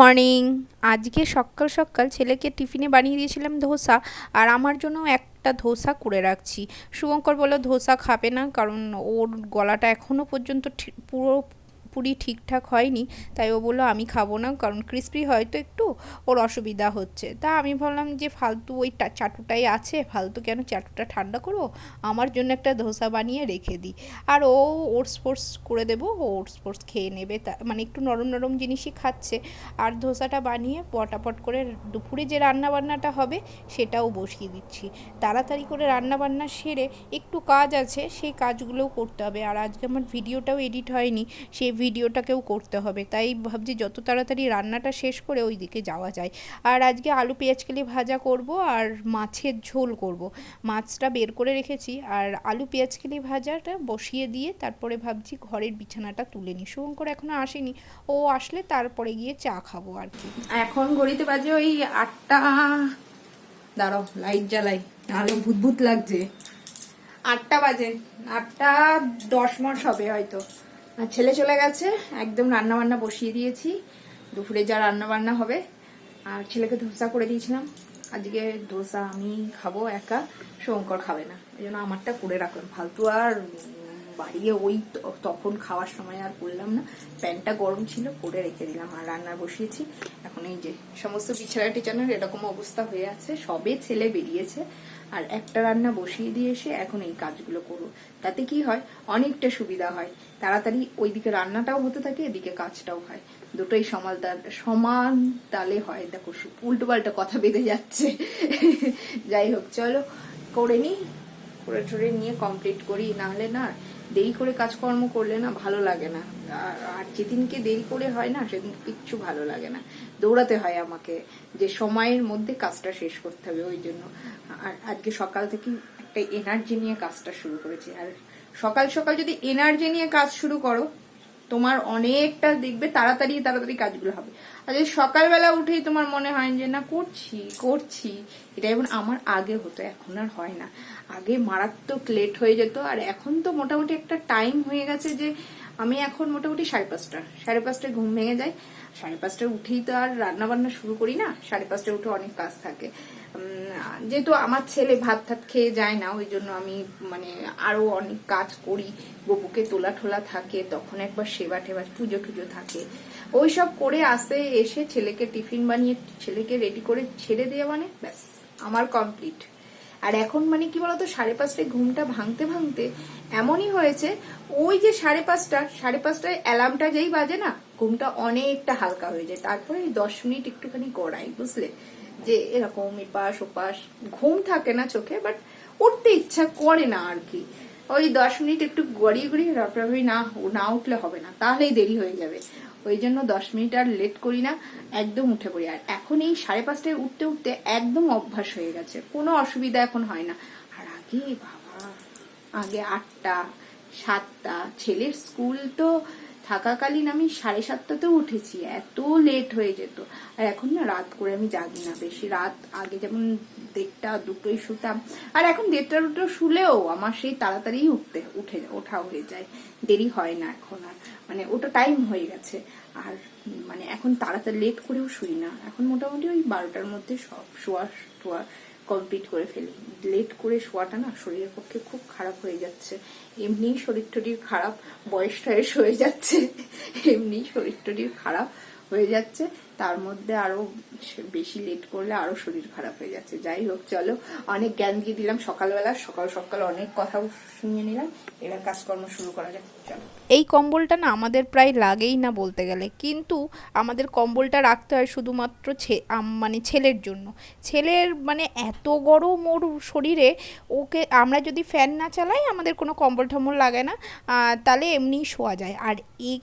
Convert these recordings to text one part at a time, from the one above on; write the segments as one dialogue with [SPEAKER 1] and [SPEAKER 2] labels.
[SPEAKER 1] Morning আজকে সকাল সকাল ছেলেকে টিফিনে বানিয়ে দিয়েছিলাম ধোসা, আর আমার জন্য একটা ধোসা করে রাখছি। শুভঙ্কর বলল, ধোসা খাবে না, কারণ ওর গলাটা এখনও পর্যন্ত পুরো পুরি ঠিকঠাক হয়নি, তাই ও বলল, আমি খাব না, কারণ ক্রিস্পি হয়তো একটু ওর অসুবিধা হচ্ছে। তা আমি ভাবলাম যে, ফালতু ওই চাটুটাই আছে, ফালতু কেন চাটুটা ঠান্ডা করব? আমার জন্য একটা ধোসা বানিয়ে রেখে দিই আর ও ওটস ফোটস করে দেবো, ও ওটস ফোটস খেয়ে নেবে, তা মানে একটু নরম নরম জিনিসই খাচ্ছে। আর ধোসাটা বানিয়ে পটাপট করে দুপুরে যে রান্না বান্নাটা হবে, সেটাও বসিয়ে দিচ্ছি। তাড়াতাড়ি করে রান্না বান্না সেরে একটু কাজ আছে, সেই কাজগুলোও করতে হবে। আর আজকে আমার ভিডিওটাও এডিট হয়নি, সেই ভিডিওটাকেও করতে হবে। তাই ভাবছি যত তাড়াতাড়ি রান্নাটা শেষ করে ওই দিকে যাওয়া যায়। আর আজকে আলু পেঁয়াজকেলি ভাজা করব আর মাছের ঝোল করব। মাছটা বের করে রেখেছি আর আলু পেঁয়াজকেলি ভাজাটা বসিয়ে দিয়ে তারপরে ভাবছি ঘরের বিছানাটা তুলে নিই। শুভঙ্কর এখনও আসেনি। ও আসলে তারপরে গিয়ে চা খাব আর কি।
[SPEAKER 2] এখন ঘড়িতে বাজে ওই আটটা। দাঁড়াও, লাইট জ্বালাই ভূত ভূত লাগছে। আটটা বাজে, আটটা দশ মাস হবে হয়তো। আর ছেলে চলে গেছে, একদম রান্না বান্না বসিয়ে দিয়েছি। দুপুরে যা রান্না বান্না হবে। আর ছেলেকে ধোসা করে দিয়েছিলাম। আজকে ধোসা আমি খাব একা, শঙ্কর খাবে না। এই জন্য আমারটা করে রাখলাম। ফালতু আর বাড়িয়ে ওই তখন খাওয়ার সময় আর করলাম না। প্যানটা গরম ছিল, করে রেখে দিলাম আর রান্না বসিয়েছি। এখন এই যে সমস্ত বিছানা টিছানার এরকম অবস্থা হয়ে আছে। সবে ছেলে বেরিয়েছে। আর একটা রান্না বসিয়ে দিয়ে এসে এখন এই কাজগুলো করো তাতে কি হয় অনেকটা সুবিধা হয়। তাড়াতাড়ি ওইদিকে রান্নাটাও হতে থাকে এদিকে কাজটাও হয়। দুটোই সমাল সমান তালে হয়। দেখো উল্টো পাল্টা কথা বেঁধে যাচ্ছে। যাই হোক চলো করে নি করে টোরে নিয়ে কমপ্লিট করি। নাহলে না দেরি করে কাজকর্ম করলে না ভালো লাগে না। আর যেদিনকে দেরি করে হয় না, সেদিন কিচ্ছু ভালো লাগে না। দৌড়াতে হয় আমাকে, যে সময়ের মধ্যে কাজটা শেষ করতে হবে ওই জন্য। আর আজকে সকাল থেকে একটা এনার্জি নিয়ে কাজটা শুরু করেছি। আর সকাল সকাল যদি এনার্জি নিয়ে কাজ শুরু করো তোমার অনেকটা দেখবে তাড়াতাড়ি তাড়াতাড়ি কাজগুলো হবে। আর যদি সকালবেলা উঠেই তোমার মনে হয় যে, না, করছি করছি। এটা এখন আমার আগে হতো, এখন আর হয় না। আগে মারাত্মক লেট হয়ে যেত, আর এখন তো মোটামুটি একটা টাইম হয়ে গেছে যে, আমি এখন মোটামুটি সাড়ে পাঁচটা, সাড়ে পাঁচটায় ঘুম ভেঙে যায়। সাড়ে পাঁচটায় উঠেই তো আর রান্না বান্না শুরু করি না, সাড়ে পাঁচটায় উঠে অনেক কাজ থাকে। যেহেতু আমার ছেলে ভাত টাত খেয়ে যায় না, ওই জন্য আমি মানে আরও অনেক কাজ করি। গপুকে তোলা ঠোলা থাকে, তখন একবার সেবা টেবা পুজো টুজো থাকে। ওই সব করে আসতে এসে ছেলেকে টিফিন বানিয়ে, ছেলেকে রেডি করে ছেড়ে দেওয়া মানে ব্যাস, আমার কমপ্লিট আর এখন মানে কি বলতো, সাড়ে পাঁচটায় ঘুমটা ভাঙতে ভাঙতে এমনই হয়েছে, ওই যে সাড়ে পাঁচটা, সাড়ে পাঁচটায় অ্যালার্মটা যেই বাজে না, ঘুমটা অনেকটা হালকা হয়ে যায়। তারপরে দশ মিনিট একটুখানি গড়াই, বুঝলে? যে এরকম এপাশ ওপাশ, ঘুম থাকে না চোখে বাট উঠতে ইচ্ছা করে না আর কি। ওই দশ মিনিট একটু গড়িয়ে গড়িয়ে ভাবি না না উঠলে হবে না, তাহলেই দেরি হয়ে যাবে। ওই জন্য দশ মিনিট আর লেট করি না, একদম উঠে পড়ি। আর এখন এই সাড়ে পাঁচটায় উঠতে উঠতে একদম অভ্যাস হয়ে গেছে, কোনো অসুবিধা এখন হয় না। আর আগে বাবা, আগে আটটা, সাতটা, ছেলের স্কুল তো থাকাকালীন আমি সাড়ে সাতটাতেও উঠেছি, এত লেট হয়ে যেত। আর এখন না রাত করে আমি জাগি না বেশি। রাত আগে যেমন দেড়টা দুটোই শুতাম। আর এখন দেড়টা, দুটো শুলেও আমার সেই তাড়াতাড়ি উঠতে, উঠে, ওঠা হয়ে যায়। দেরি হয় না এখন আর। মানে ওটা টাইম হয়ে গেছে। আর মানে এখন তাড়াতাড়ি লেট করেও শুই না। এখন মোটামুটি ওই বারোটার মধ্যে সব শোয়া টোয়া কমপ্লিট করে ফেলি। লেট করে শোয়াটা না শরীরের পক্ষে খুব খারাপ হয়ে যাচ্ছে। এমনি শরীর টরীর খারাপ বয়স টয়স হয়ে যাচ্ছে। এমনি শরীর টরীর খারাপ হয়ে যাচ্ছে। তার মধ্যে আরও বেশি লেট করলে আরও শরীর খারাপ হয়ে যাচ্ছে। যাই হোক, চলো। অনেক জ্ঞান দিয়ে দিলাম সকালবেলা। সকাল সকাল অনেক কথা শুনিয়ে নিলাম। এবার কাজকর্ম শুরু করা যাক। চলো।
[SPEAKER 1] এই কম্বলটা না আমাদের প্রায় লাগেই না বলতে গেলে। কিন্তু আমাদের কম্বলটা রাখতে হয় শুধুমাত্র মানে ছেলের জন্য। ছেলের মানে এত গরম ওর শরীরে, ওকে আমরা যদি ফ্যান না চালাই, আমাদের কোনো কম্বল টম্বল লাগে না। তাহলে এমনিই শোয়া যায়। আর এই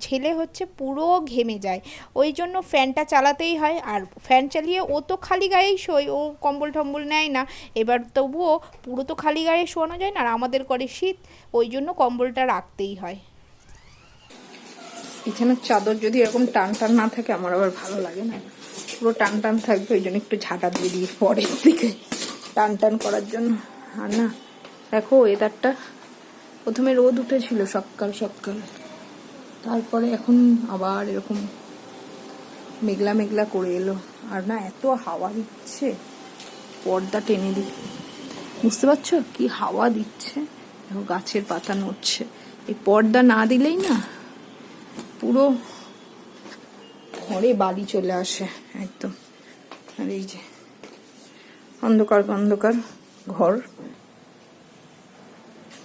[SPEAKER 1] ছেলে হচ্ছে পুরো ঘেমে যায়। ওই জন্য ফ্যানটা চালাতেই হয়, আর ফ্যান চালিয়ে ও তো খালি গায়েই শোয়, ও কম্বল টম্বল নেয় না। এবার তবুও পুরো তো খালি গায়ে শোয়ানো যায় না, আর আমাদের করে শীত, ওই জন্য কম্বলটা রাখতেই হয়।
[SPEAKER 2] বিছানার চাদর যদি এরকম টান টান না থাকে, আমার আবার ভালো লাগে না। পুরো টান টান থাকবে, ওই জন্য একটু ঝাঁটা দিয়ে দিই পরের দিকে। টান টান করার জন্য। আর না, দেখো ওয়েদারটা প্রথমে রোদ উঠেছিল সকাল সকাল, তারপরে এখন আবার এরকম
[SPEAKER 3] মেঘলা মেঘলা করে এলো। আর না, এত হাওয়া দিচ্ছে। পর্দা টেনে দিই বুঝতে পারছ? কি হাওয়া দিচ্ছে। দেখো, গাছের পাতা নড়ছে। এই পর্দা না দিলেই না পুরো ঘরে বালি চলে আসে, একদম। আর এই যে, অন্ধকার অন্ধকার ঘর।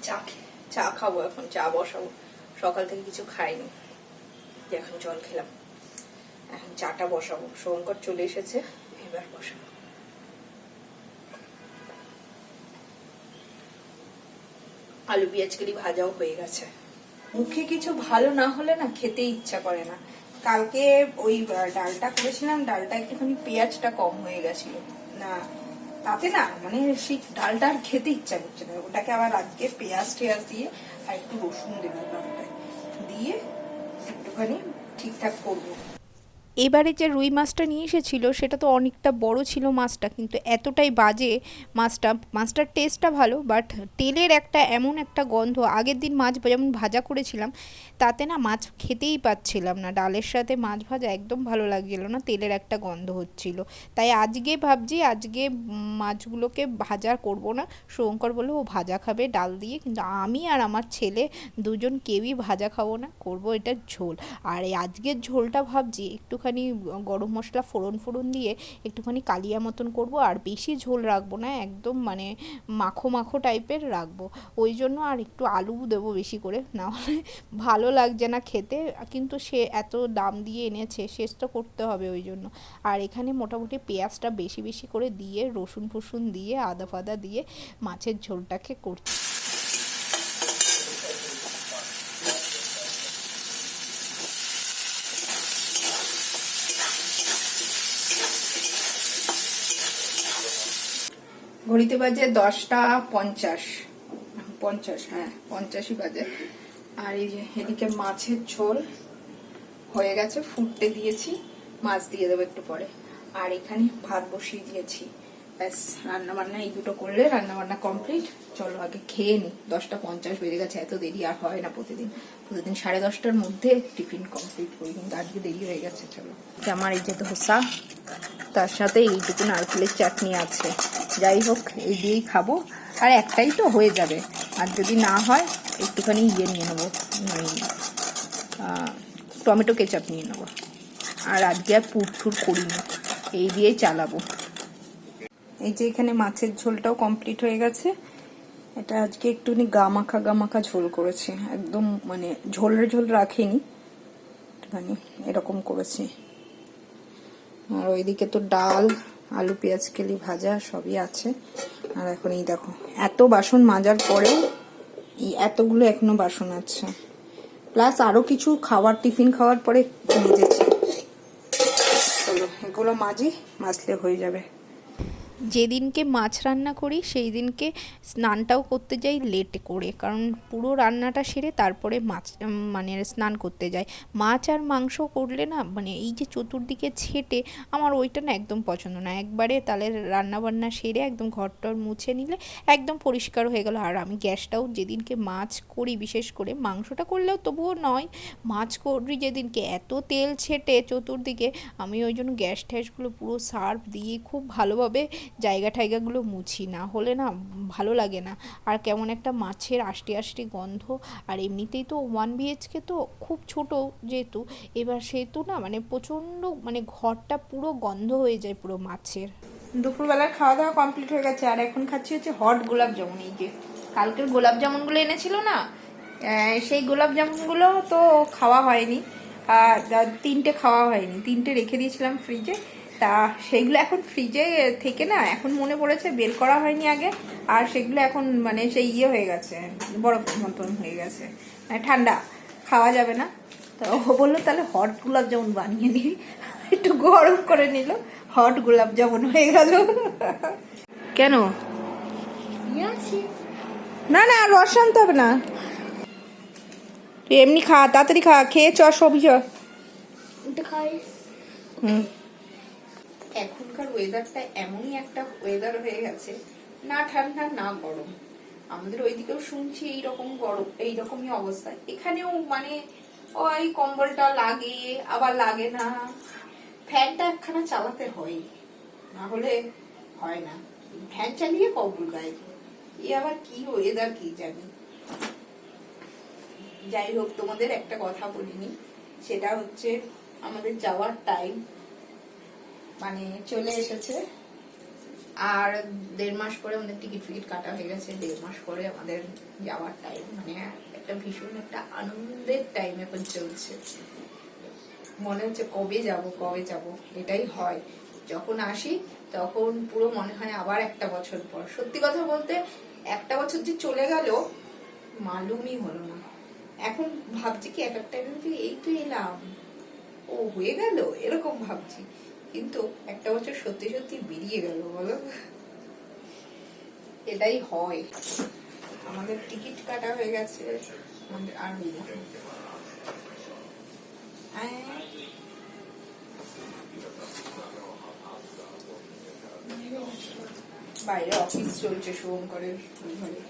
[SPEAKER 3] চা চা খাব এখন, চা বসাবো। সকাল থেকে কিছু খাইনি। এখন জল খেলাম। চাটা বসাবো। শঙ্কর চলে এসেছে, এবার বসাবো। আলু পেঁয়াজ করি ভাজাও হয়ে গেছে। মুখে কিছু ভালো না হলে না খেতে ইচ্ছা করে না। কালকে ওই ডালটা করেছিলাম, ডালটা একটুখানি পেঁয়াজটা কম হয়ে গেছিল। না, তাতে না মানে সেই ডালটা আর খেতে ইচ্ছা করছে না। ওটাকে আবার আজকে পেঁয়াজ টেয়াজ দিয়ে আর একটু রসুন দেবো ডালটায় দিয়ে একটুখানি ঠিকঠাক করব।
[SPEAKER 2] এবারে যে রুই মাছটা নিয়ে এসেছিল, সেটা তো অনেকটা বড় ছিল মাছটা, কিন্তু এতটাই বাজে মাছটা। মাছটার টেস্টটা ভালো বাট তেলের একটা এমন একটা গন্ধ, আগের দিন মাছ যেমন ভাজা করেছিলাম, তাতে না মাছ খেতেই পাচ্ছিলাম না। ডালের সাথে মাছ ভাজা একদম ভালো লাগছিল না, তেলের একটা গন্ধ হচ্ছিল। তাই আজকে ভাবছি, আজকে মাছগুলোকে ভাজা করব না। শঙ্কর বলে ও ভাজা খাবে ডাল দিয়ে, কিন্তু আমি আর আমার ছেলে দুজন কেউই ভাজা খাব না, করব এটা ঝোল। আর এই আজকের ঝোলটা ভাবছি একটুখানি গরম মশলা ফোড়ন ফোড়ন দিয়ে একটুখানি কালিয়া মতন করব আর বেশি ঝোল রাখব না, একদম মানে মাখো মাখো টাইপের রাখব। ওই জন্য আর একটু আলু দেবো বেশি করে, না হলে ভালো লাগছে না খেতে, কিন্তু সে এত দাম দিয়ে এনেছে, শেষ তো করতে হবে ওই জন্য। আর এখানে মোটামুটি পেঁয়াজটা বেশি বেশি করে দিয়ে, রসুন ফসুন দিয়ে, আদা ফাদা দিয়ে মাছের ঝোলটাকে করছি।
[SPEAKER 3] ঘড়িতে বাজে দশটা পঞ্চাশ। পঞ্চাশ হ্যাঁ পঞ্চাশই বাজে। আর এই যে এদিকে মাছের ঝোল হয়ে গেছে, ফুটতে দিয়েছি, মাছ দিয়ে দেবো একটু পরে। আর এখানে ভাত বসিয়ে দিয়েছি। ব্যাস রান্না বান্না এই দুটো করলে রান্না বান্না কমপ্লিট চলো আগে খেয়ে নি। দশটা পঞ্চাশ বেজে গেছে এত দেরি আর হয় না প্রতিদিন। প্রতিদিন সাড়ে দশটার মধ্যে টিফিন কমপ্লিট করি কিন্তু আজকে দেরি হয়ে গেছে চলো। আমার এই যে ধোসা তার সাথে এইটুকু নারকেলের চাটনি আছে। যাই হোক এই দিয়েই খাব। আর একটাই তো হয়ে যাবে। আর যদি না হয় একটুখানি ইয়ে নিয়ে নেব আহ, টমেটো কেচাপ নিয়ে নেব। আর আজকে আর পুর ঠুর করিনি। এই দিয়েই চালাবো। এই যে এখানে মাছের ঝোলটাও কমপ্লিট হয়ে গেছে। এটা আজকে একটুখানি গামাখা গামাখা ঝোল করেছি। একদম মানে ঝোলের ঝোল রাখিনি, একটুখানি এরকম করেছি। আর ওইদিকে তো ডাল, আলু, পেঁয়াজ, কেলি ভাজা সবই আছে। আর এখন এই দেখো, এত বাসন মাজার পরেও এই এতগুলো এখনও বাসন আছে। প্লাস আরও কিছু খাওয়ার, টিফিন খাওয়ার পরে মেজেছি চলো, এগুলো মাজি, মাজলে হয়ে যাবে।
[SPEAKER 2] যেদিনকে মাছ রান্না করি সেই দিনকে স্নানটাও করতে যাই লেট করে। কারণ পুরো রান্নাটা সেরে তারপরে মাছ মানে স্নান করতে যাই। মাছ আর মাংস করলে না মানে এই যে চতুর্দিকে ছেটে, আমার ওইটা না একদম পছন্দ না। একবারে তাহলে রান্না বান্না সেরে একদম ঘরটর মুছে নিলে একদম পরিষ্কার হয়ে গেল। আর আমি গ্যাসটাও যেদিনকে মাছ করি, বিশেষ করে মাংসটা করলেও তবুও নয়, মাছ করি যেদিনকে এত তেল ছেটে চতুর্দিকে, আমি ওই জন্য গ্যাস ট্যাসগুলো পুরো সার্ফ দিয়ে খুব ভালোভাবে জায়গা টায়গাগুলো মুছি, না হলে না ভালো লাগে না। আর কেমন একটা মাছের আষ্টি আষ্টি গন্ধ, আর এমনিতেই তো ওয়ান বিএইচকে তো খুব ছোট যেহেতু, এবার সেহেতু না মানে প্রচণ্ড মানে ঘরটা পুরো গন্ধ হয়ে যায় পুরো মাছের। দুপুরবেলার খাওয়া দাওয়া কমপ্লিট হয়ে গেছে, আর এখন খাচ্ছি হচ্ছে হট গোলাপ জামুন, এই যে। কালকের গোলাপ জামুনগুলো এনেছিল না? সেই গোলাপ জামুনগুলো তো খাওয়া হয়নি। আর তিনটে খাওয়া হয়নি, তিনটে রেখে দিয়েছিলাম ফ্রিজে তা সেগুলো এখন ফ্রিজে থেকে না এখন মনে পড়েছে বের করা হয়নি আগে আর সেগুলো এখন মানে সেই ইয়ে হয়ে গেছে বরফ মতন হয়ে গেছে। মানে ঠান্ডা খাওয়া যাবে না। তো ও বলল তাহলে হট গোলাপ জামুন বানিয়ে নিই একটু গরম করে নিল হট গোলাপ জামুন হয়ে গেল। কেন? না না আর রস আনতে হবে না। তুই এমনি খা তাড়াতাড়ি খা খেয়ে চ সবই চ। হুম। এখনকার ওয়েদারটা এমনই একটা ওয়েদার হয়ে গেছে, না ঠান্ডা, না গরম। আমাদের ওইদিকেও শুনছি এইরকম গরম, এইরকমই অবস্থা। এখানেও মানে ওই কম্বলটা লাগে, আবার লাগে না। ফ্যানটা একখানা চালাতে হয়, না হলে হয় না। ফ্যান চালিয়ে কবুল গায়ে। এ আবার কি ওয়েদার কি জানি। যাই হোক, তোমাদের একটা কথা বলিনি। সেটা হচ্ছে আমাদের যাওয়ার টাইম মানে চলে এসেছে। আর দেড় মাস পরে আমাদের টিকিট ফিকিট কাটা হয়ে গেছে। দেড় মাস পরে আমাদের যাওয়ার টাইম মানে একটা ভীষণ একটা আনন্দের টাইম এখন চলছে। মনে হচ্ছে কবে যাব কবে যাব? এটাই হয়। যখন আসি, তখন পুরো মনে হয় আবার একটা বছর পর। সত্যি কথা বলতে, একটা বছর যে চলে গেল, মালুমই হলো না। এখন ভাবছি কি, এক একটা টাইমে এই তো এলাম, ও হয়ে গেল, এরকম ভাবছি। কিন্তু একটা বছর সত্যি সত্যি বেরিয়ে গেল, বলো? এটাই হয়। আমাদের টিকিট কাটা হয়ে গেছে, আমাদের আর হইল বাইরে অফিস চলছে শুভঙ্করের ঘরে।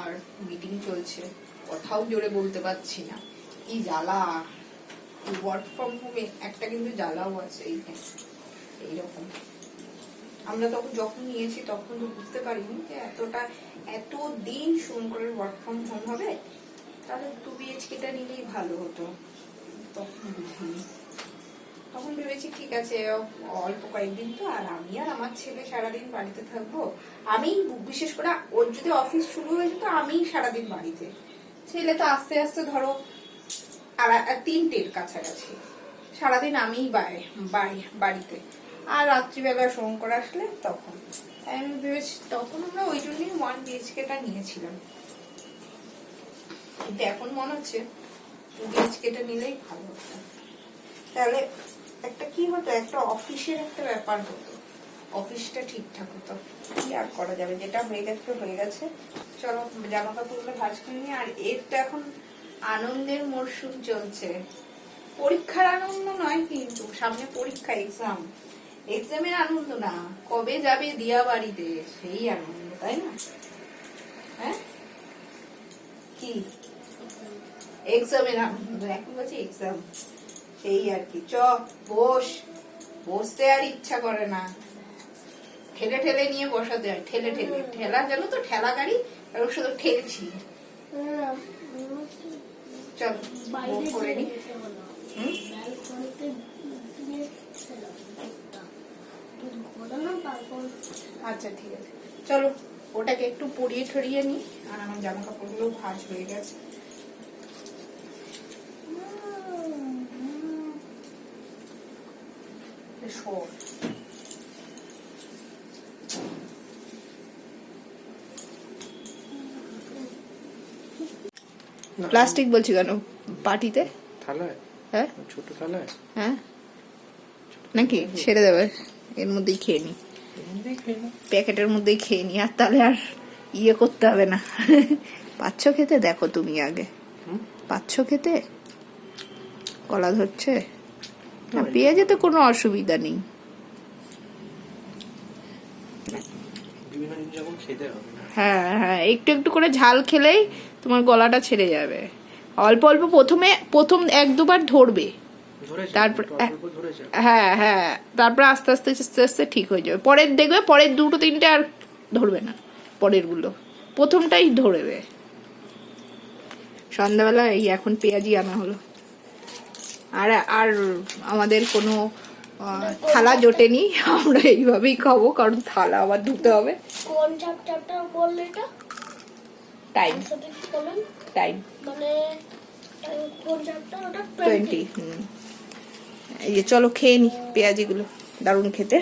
[SPEAKER 2] আর মিটিং চলছে। কথাও জোরে বলতে পারছি না। কি জ্বালা। ওয়ার্ক ফ্রম হোমে একটা কিন্তু জ্বালাও আছে এইখানে, এইরকম। আমরা তখন যখন নিয়েছি তখন তো বুঝতে পারিনি যে এতটা, এত দিন শুভঙ্করের ওয়ার্ক ফ্রম হোম হবে, তাহলে টু বিএইচকেটা নিলেই ভালো হতো। তখন বুঝিনি। তখন ভেবেছি ঠিক আছে, অল্প কয়েকদিন তো, আর আমি আর আমার ছেলে সারাদিন বাড়িতে থাকব। আমি, বিশেষ করে ওর যদি অফিস শুরু হয়ে যেত আমি সারাদিন বাড়িতে। ছেলে তো আস্তে আস্তে ধরো তিনটের কাছাকাছি। সারাদিন আমি বাড়িতে। আর রাত্রিবেলা শঙ্কর আসলে তখন। তাই আমি ভেবেছি তখন আমরা ওই জন্যই ওয়ান বিএইচকেটা নিয়েছিলাম। কিন্তু এখন মনে হচ্ছে টু বিএইচকেটা নিলেই ভালো হতো। তাহলে একটা কি হতো? একটা অফিসের একটা ব্যাপার হতো। অফিসটা ঠিকঠাক হতো। কি আর করা যাবে? যেটা হয়ে গেছে হয়ে গেছে। চলো জামা কাপড়গুলো ভাজ করে নিই। আর এর তো এখন আনন্দের মরশুম চলছে। পরীক্ষার আনন্দ নয় কিন্তু, সামনে পরীক্ষা এক্সাম এক্সামের আনন্দ না, কবে যাবে দিয়া বাড়িতে সেই আনন্দ, তাই না? হ্যাঁ? কি? এক্সামের আনন্দ, এখন বলছি এক্সাম সেই আর কি, চ, বস। বসতে আর ইচ্ছা করে না। ঠেলে ঠেলে নিয়ে বসাতে হয়, ঠেলে ঠেলে। ঠেলা, জানো তো, ঠেলা গাড়ি, আর শুধু ঠেলছি। চল বউ করে নি। আচ্ছা ঠিক আছে। চলো ওটাকে একটু পরিয়ে ঠরিয়ে নি আর আমার জামা কাপড়গুলো ভাজ হয়ে গেছে। শোর। প্লাস্টিক বলছি কেন? পার্টিতে
[SPEAKER 4] থালায়।
[SPEAKER 2] হ্যাঁ?
[SPEAKER 4] ছোট থালায়?
[SPEAKER 2] হ্যাঁ। নাকি? ছেড়ে দেবে। এর মধ্যেই খেয়ে নি। প্যাকেটের মধ্যেই খেয়ে নি। আর তাহলে আর ইয়ে করতে হবে না। পাচ্ছ খেতে? দেখো তুমি আগে? পাচ্ছ খেতে? কলা ধরছে? না পেঁয়াজে তো কোনো অসুবিধা নেই। হ্যাঁ হ্যাঁ। একটু একটু করে ঝাল খেলেই তোমার গলাটা ছেড়ে যাবে। অল্প অল্প প্রথমে প্রথম এক দুবার ধরবে। তারপর-
[SPEAKER 4] একটু অল্প অল্প ধরেছে।
[SPEAKER 2] হ্যাঁ হ্যাঁ তারপর আস্তে আস্তে আস্তে আস্তে ঠিক হয়ে যাবে। পরের দেখবে পরের দুটো তিনটে আর ধরবে না পরেরগুলো প্রথমটাই ধরবে। সন্ধ্যাবেলা এই এখন পেঁয়াজি আনা হলো। আর আর আমাদের কোনো থালা জোটেনি আমরা এইভাবেই খাব কারণ থালা আবার ধুতে হবে।
[SPEAKER 5] কোন চ্যাপ্টারটা বললে এটা?
[SPEAKER 2] টাইম টাইম
[SPEAKER 5] মানে
[SPEAKER 2] টোয়েন্টি হুম। এই যে চলো খেয়ে নি পেঁয়াজিগুলো দারুণ খেতে।